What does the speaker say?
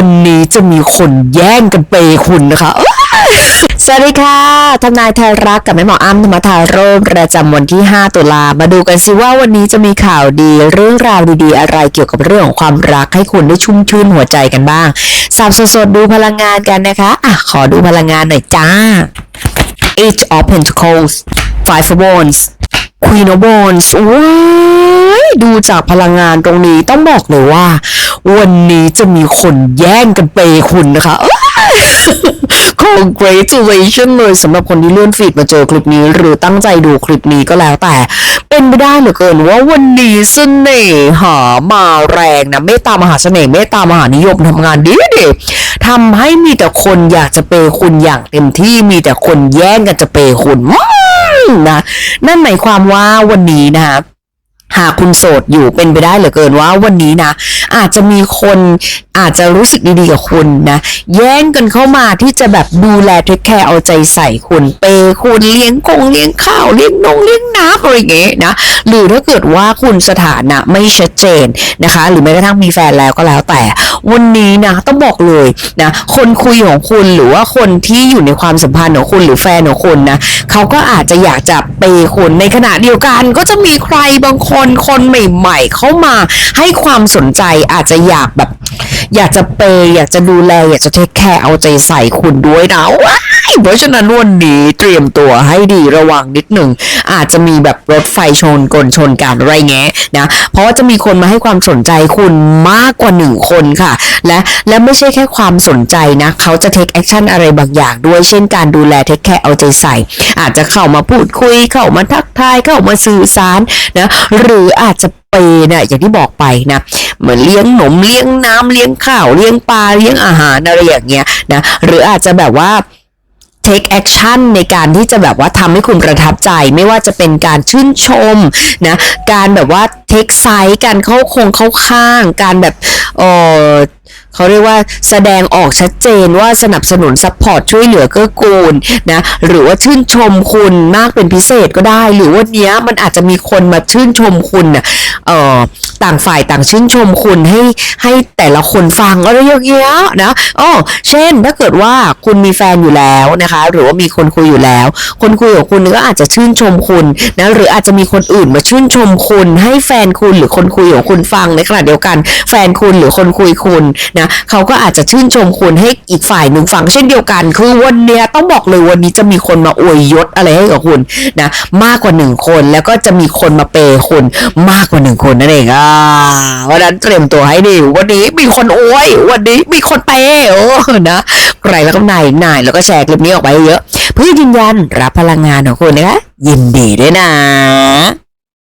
วันนี้จะมีคนแย่งกันเปย์คุณนะคะสวัสดีค่ะทนายไทยรักกับแม่หมออ้ำธรรมทาโรมประจำวันที่ 5 ตุลา มาดูกันสิว่าวันนี้จะมีข่าวดีเรื่องราวดีๆ อะไรเกี่ยวกับเรื่องของความรักให้คุณได้ชุ่มชื่นหัวใจกันบ้างสับสดๆดูพลังงานกันนะคะอะขอดูพลังงานหน่อยจ้า Eight of Pentacles Five of Wands Queen of Wands ว้ายดูจากพลังงานตรงนี้ต้องบอกเลยว่า วันนี้จะมีคนแย่งกันเปย์คุณนะคะเอ้ย Congratulations เลยสำหรับคนที่เลื่อนฟีดมาเจอคลิปนี้ หรือตั้งใจดูคลิปนี้ก็แล้วแต่ เป็นไปได้เหลือเกินว่าวันนี้เสน่หามาแรงนะเมตตามหาเสน่ห์เมตตามหานิยมทำงานดีดีทำให้มีแต่คนอยากจะเปย์คุณอย่างเต็มที่มีแต่คนแย่งกันจะเปย์คุณนะนั่นหมายความว่าวันนี้นะคะ หากคุณโสดอยู่เป็นไปได้เหลือเกินว่าวันนี้นะ อาจจะมีคนอาจจะรู้สึกดีๆกับคุณนะแย่งกันเข้ามาที่จะแบบดูแลเทคแคร์เอาใจใส่คุณเปย์คุณเลี้ยงกงเลี้ยงข้าวเลี้ยงนงเลี้ยงน้ำอะไรอย่างเงี้ยนะหรือถ้าเกิดว่าคุณสถานะไม่ชัดเจนนะคะ หรือแม้กระทั่งมีแฟนแล้วก็แล้วแต่ วันนี้นะต้องบอกเลยนะคนคุยของคุณหรือว่าคนที่อยู่ในความสัมพันธ์ของคุณหรือแฟนของคุณนะเขาก็อาจจะอยากจะเปย์คุณในขณะเดียวกันก็จะมีใครบางคนคนใหม่ ๆ เข้ามาให้ความสนใจอาจจะอยากแบบ อยากจะเปย์อยากจะดูแล อยากจะเทคแคร์เอาใจใส่คุณด้วยนะว้ายเพราะฉะนั้นวันนี้เตรียมตัวให้ดีระวังนิดหนึ่ง อาจจะมีแบบรถไฟชนกลชนกันอะไรเงี้ยนะ เพราะว่าจะมีคนมาให้ความสนใจคุณมากกว่าหนึ่งคนค่ะ และและไม่ใช่แค่ความสนใจนะ เขาจะเทคแอคชั่นอะไรบางอย่างด้วย เช่นการดูแลเทคแคร์เอาใจใส่ อาจจะเข้ามาพูดคุย เข้ามาทักทาย เข้ามาสื่อสารนะ หรืออาจจะเปย์เนี่ยอย่างที่บอกไปนะเหมือนเลี้ยงหนมเลี้ยงน้ำเลี้ยงข้าวเลี้ยงปลาเลี้ยงอาหารอะไรอย่างเงี้ยนะหรืออาจจะแบบว่า take action ในการที่จะแบบว่าทำให้คุณประทับใจ ไม่ว่าจะเป็นการชื่นชมนะการแบบว่า take side การเข้าคงเข้าข้าง การแบบเออ เขาเรียกว่าแสดงออกชัดเจนว่าสนับสนุนซัพพอร์ตช่วยเหลือเกื้อกูลนะหรือว่าชื่นชมคุณมากเป็นพิเศษก็ได้ หรือวันเนี้ยมันอาจจะมีคนมาชื่นชมคุณนะเออ ต่างฝ่ายต่างชื่นชมคุณให้ให้แต่ละคนฟังอะไรอย่างเงี้ยนะอ๋อเช่นถ้าเกิดว่าคุณมีแฟนอยู่แล้วนะคะ หรือว่ามีคนคุยอยู่แล้ว คนคุยของคุณก็อาจจะชื่นชมคุณนะหรืออาจจะมีคนอื่นมาชื่นชมคุณ ให้แฟนคุณหรือคนคุยของคุณฟังในขณะเดียวกัน แฟนคุณหรือคนคุยคุณนะเขาก็อาจจะชื่นชมคุณให้อีกฝ่ายหนึ่งฟังเช่นเดียวกัน คือวันเนี้ยต้องบอกเลยวันนี้จะมีคนมาอวยยศอะไรให้กับคุณนะมากกว่าหนึ่งคนแล้วก็จะมีคนมาเปย์คุณมากกว่าหนึ่งคนนั่นเองอ่าวันนั้นเตรียมตัวให้ดี วันนี้มีคนอวยวันนี้มีคนเปโอ้นะใครแล้วก็นายนายแล้วก็แชร์คลิปนี้ออกไปเยอะ เพื่อยืนยันรับพลังงานของคุณนะคะ ยินดีด้วยนะ